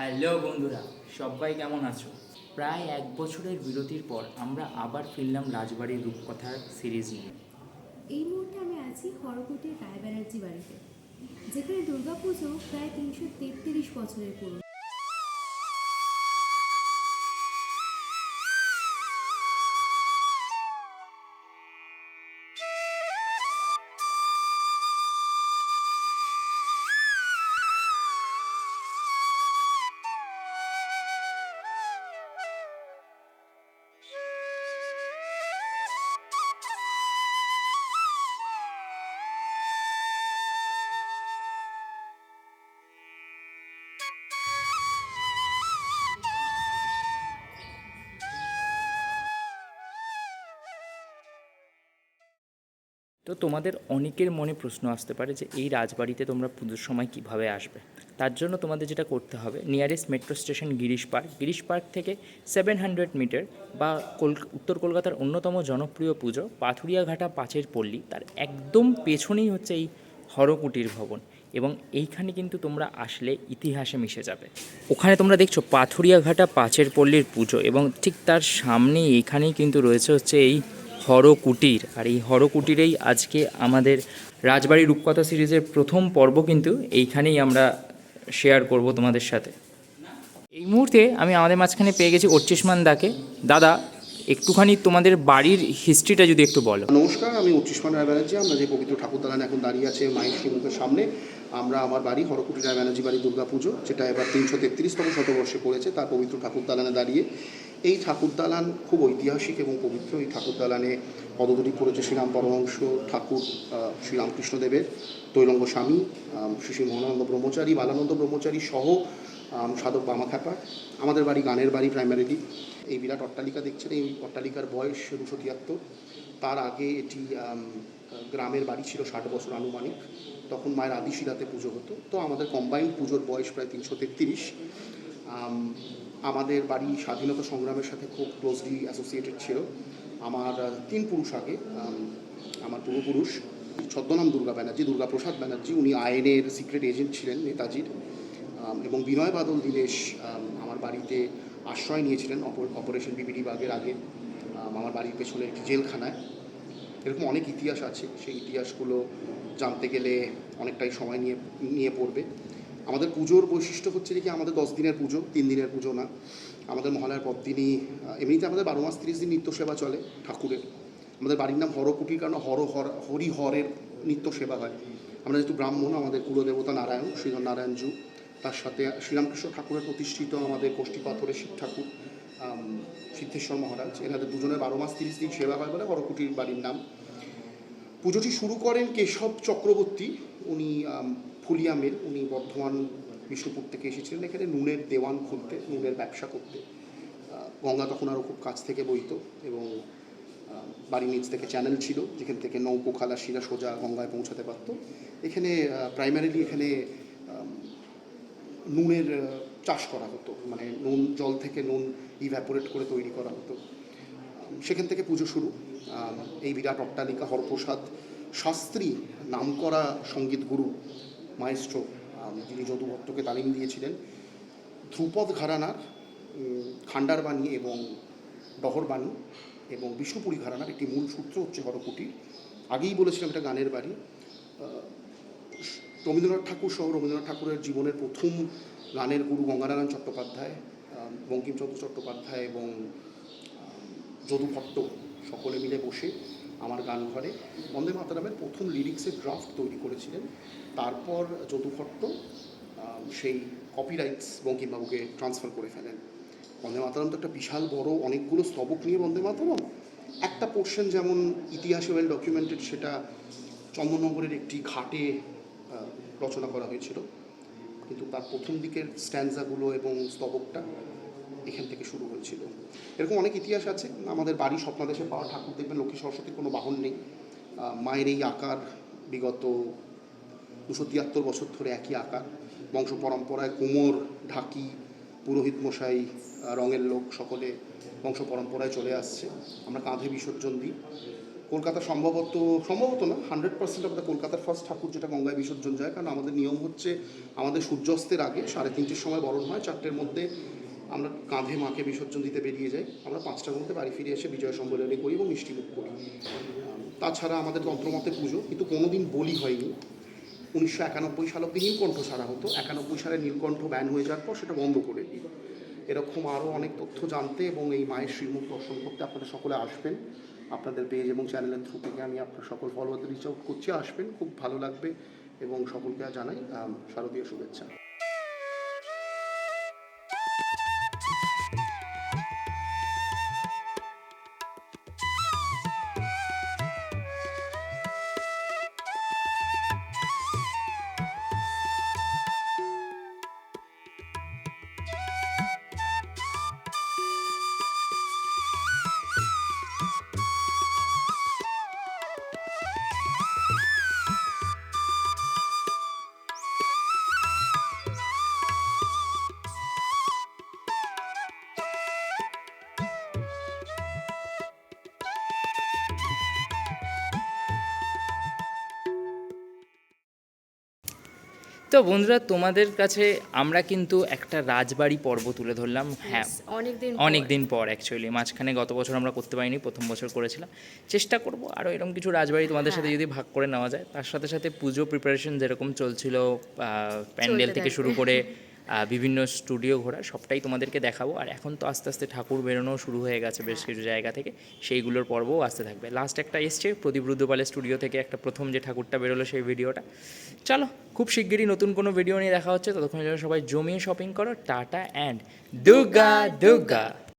Hello বন্ধুরা, সবাই কেমন আছো? প্রায় এক বছরের বিরতির পর আমরা আবার ফিরলাম রাজবাড়ির রূপকথার সিরিজ নিয়ে। এই মুহূর্তে আমি আছি হরকোটের রায় ব্যানার্জি বাড়িতে, যেখানে দুর্গাপুজো প্রায় তিনশো তেত্রিশ বছরের পুরনো। তো তোমাদের অনেকের মনে প্রশ্ন আসতে পারে যে এই রাজবাড়িতে তোমরা পুজোর সময় কীভাবে আসবে? তার জন্য তোমাদের যেটা করতে হবে nearest metro station Girish park. Girish park থেকে সেভেন হান্ড্রেড মিটার বা কল, উত্তর কলকাতার অন্যতম জনপ্রিয় পুজো পাথুরিয়াঘাটা পাঁচের পল্লী। তার একদম পেছনেই হচ্ছে এই হরকুটির ভবন এবং এইখানে কিন্তু তোমরা আসলে ইতিহাসে মিশে যাবে। ওখানে তোমরা দেখছ পাথুরিয়াঘাটা পাঁচের পল্লীর পুজো এবং ঠিক তার সামনেই এখানেই কিন্তু রয়েছে হচ্ছে এই হরকুটির। আর এই হরকুটিরেই আজকে আমাদের রাজবাড়ি রূপকথা সিরিজের প্রথম পর্ব কিন্তু এইখানেই আমরা শেয়ার করব তোমাদের সাথে। এই মুহূর্তে আমি আমাদের মাঝখানে পেয়ে গেছি অর্চিষ্মান দাকে দাদা একটুখানি তোমাদের বাড়ির হিস্ট্রিটা যদি একটু বলো। নমস্কার, আমি উচ্চিষ্মান রায় ব্যানার্জি আমরা যে পবিত্র ঠাকুর দালান এখন দাঁড়িয়ে আছে মায়ের শ্রীমুখের সামনে, আমরা আমার বাড়ি হরকুটি রায় ব্যানার্জি বাড়ি দুর্গা পুজো যেটা এবার তিনশো তেত্রিশতম শতবর্ষে পড়েছে। তার পবিত্র ঠাকুর দালানে দাঁড়িয়ে এই ঠাকুর দালান খুব ঐতিহাসিক এবং পবিত্র। এই ঠাকুর দালানে পদদুটি পড়েছে শ্রীরাম পরমহংস ঠাকুর শ্রীরামকৃষ্ণদেবের, তৈলঙ্গ স্বামী শ্রী শ্রী মোহনানন্দ ব্রহ্মচারী, বালানন্দ ব্রহ্মচারী সহ সাধক বামাখ্যাপা আমাদের বাড়ি গানের বাড়ি প্রাইমারিলি এই বিরাট অট্টালিকা দেখছেন? এই অট্টালিকার বয়স দুশো তিয়াত্তর। তার আগে এটি গ্রামের বাড়ি ছিল ষাট বছর আনুমানিক। তখন মায়ের আদিশিলাতে পুজো হতো। তো আমাদের কম্বাইন্ড পুজোর বয়স প্রায় তিনশো তেত্রিশ। আমাদের বাড়ি স্বাধীনতা সংগ্রামের সাথে খুব ক্লোজলি অ্যাসোসিয়েটেড ছিল। আমার তিন পুরুষ আগে। আমার পূর্বপুরুষ ছদ্মনাম দুর্গা ব্যানার্জি, দুর্গাপ্রসাদ ব্যানার্জি। উনি আইনের সিক্রেট এজেন্ট ছিলেন নেতাজির। এবং বিনয় বাদল দীনেশ আমার বাড়িতে আশ্রয় নিয়েছিলেন অপর- অপারেশন বিবিডি বাগের আগে। আমার বাড়ির পেছনে একটি জেলখানায়। এরকম অনেক ইতিহাস আছে, সেই ইতিহাসগুলো জানতে গেলে অনেকটাই সময় নিয়ে নিয়ে পড়বে। আমাদের পুজোর বৈশিষ্ট্য হচ্ছে যে কি, আমাদের দশ দিনের পুজো, তিন দিনের পুজো না। আমাদের মহালয়ার পর দিনই এমনিতে আমাদের বারো মাস তিরিশ দিন নিত্য সেবা চলে ঠাকুরের। আমাদের বাড়ির নাম হরকুটির কারণ হর হর, হরিহরের নিত্য সেবা হয়। আমরা যেহেতু ব্রাহ্মণ, আমাদের কুলদেবতা নারায়ণ, শ্রীধর জু। তার সাথে শ্রীরামকৃষ্ণ ঠাকুরের প্রতিষ্ঠিত আমাদের কোষ্ঠী পাথরের শিব ঠাকুর সিদ্ধেশ্বর মহারাজ। এনাদের দুজনের বারো মাস তিরিশ দিন সেবা হয় বলে হরকুটির বাড়ির নাম। পুজোটি শুরু করেন কেশব চক্রবর্তী। উনি আম, ফুলিয়া মিল। উনি বর্ধমান বিষ্ণুপুর থেকে এসেছিলেন। এখানে নুনের দেওয়ান খুলতে নুনের ব্যবসা করতে। গঙ্গা তখন আরও খুব কাছ থেকে বইতো এবং বাড়ির নিচ থেকে চ্যানেল ছিল। যেখান থেকে নৌকো খালাসিরা সোজা গঙ্গায় পৌঁছাতে পারতো। এখানে প্রাইমারিলি এখানে নুনের চাষ করা হতো। মানে নুন জল থেকে নুন ইভ্যাপোরেট করে তৈরি করা হতো। সেখান থেকে পুজো শুরু। এই বিরাট অট্টালিকা হরপ্রসাদ শাস্ত্রী নামকরা সংগীত গুরু মায়েস্ট্রো আম, যিনি যদুভট্টকে তালিম দিয়েছিলেন। ধ্রুপদ ঘরানার খান্ডার বাণী এবং ডহর বাণী এবং বিষ্ণুপুরী ঘরানার একটি মূল সূত্র হচ্ছে হরকুটির। আগেই বলেছিলাম এটা গানের বাড়ি। রবীন্দ্রনাথ ঠাকুর সহ রবীন্দ্রনাথ ঠাকুরের জীবনের প্রথম গানের গুরু গঙ্গানারায়ণ চট্টোপাধ্যায় বঙ্কিমচন্দ্র চট্টোপাধ্যায় এবং যদু ভট্ট সকলে মিলে বসে আমার গান ঘরে বন্দে মাতারামের প্রথম লিরিক্সের ড্রাফট তৈরি করেছিলেন। তারপর যদু ভট্ট সেই কপিরাইটস বঙ্কিমবাবুকে ট্রান্সফার করে ফেলেন। বন্দে মাতারাম তো একটা বিশাল বড় অনেকগুলো স্তবক নিয়ে বন্দে মাতারাম। একটা পোর্শন যেমন ইতিহাসে ওয়েল ডকুমেন্টেড সেটা চন্দননগরের একটি ঘাটে রচনা করা হয়েছিল। কিন্তু তার প্রথম দিকের স্ট্যান্ডাগুলো এবং স্তবকটা এখান থেকে শুরু হয়েছিল। এরকম অনেক ইতিহাস আছে। আমাদের বাড়ি স্বপ্নাদেশে পাওয়া ঠাকুর দেখবেন, লক্ষ্মী সরস্বতীর কোনো বাহন নেই। মায়ের এই আকার, বিগত দুশো তিয়াত্তর বছর ধরে একই আকার। বংশ পরম্পরায় কোমর, ঢাকি, পুরোহিত মশাই রঙের লোক সকলে বংশ পরম্পরায় চলে আসছে। আমরা কাঁধে বিসর্জন দিই। কলকাতা সম্ভবত সম্ভবত না হান্ড্রেড পার্সেন্ট আমাদের কলকাতার ফার্স্ট ঠাকুর যেটা গঙ্গায় বিসর্জন যায়, কারণ আমাদের নিয়ম হচ্ছে আমাদের সূর্যাস্তের আগে সাড়ে তিনটের সময় বরণ হয়, চারটের মধ্যে আমরা কাঁধে মাকে বিসর্জন দিতে বেরিয়ে যাই, আমরা পাঁচটার মধ্যে বাড়ি ফিরে এসে বিজয় সম্মেলনী করি এবং মিষ্টিমুখ করি। তাছাড়া আমাদের তন্ত্রমতে পুজো, কিন্তু কোনোদিন বলি হয়নি। উনিশশো একানব্বই সাল অব্দি নীলকণ্ঠ ছাড়া হতো, একানব্বই সালে নীলকণ্ঠ ব্যান হয়ে যাওয়ার পর সেটা বন্ধ করে দিই এরকম আরও অনেক তথ্য জানতে এবং এই মায়ের শ্রীমুখ দর্শন করতে আপনারা সকলে আসবেন। আপনাদের পেজ এবং চ্যানেলের থ্রু থেকে আমি আপনার সকল ফলোয়ারদের রিচ আউট করছি। আসবেন, খুব ভালো লাগবে এবং সকলকে জানাই শারদীয় শুভেচ্ছা। তো বন্ধুরা তোমাদের কাছে আমরা কিন্তু একটা রাজবাড়ি পর্ব তুলে ধরলাম। হ্যাঁ অনেকদিন অনেকদিন পর অ্যাকচুয়ালি মাঝখানে গত বছর আমরা করতে পারিনি প্রথম বছর করেছিলাম। চেষ্টা করব আরও এরকম কিছু রাজবাড়ি তোমাদের সাথে যদি ভাগ করে নেওয়া যায়। তার সাথে সাথে পুজো প্রিপারেশন যেরকম চলছিল প্যান্ডেল থেকে। শুরু করে বিভিন্ন স্টুডিও ঘোরা, সবটাই তোমাদেরকে দেখাবো। আর এখন তো আস্তে আস্তে ঠাকুর বেরোনো শুরু হয়ে গেছে বেশ কিছু জায়গা থেকে। সেইগুলোর পর্বও আসতে থাকবে। লাস্ট একটা এসছে প্রদীপ রুদ্রপালের স্টুডিও থেকে একটা প্রথম যে ঠাকুরটা বেরোলো সেই ভিডিওটা চলো, খুব শিগগিরই নতুন কোনো ভিডিও নিয়ে দেখা হচ্ছে। ততক্ষণ সবাই জমিয়ে শপিং করো। Tata and Durga Durga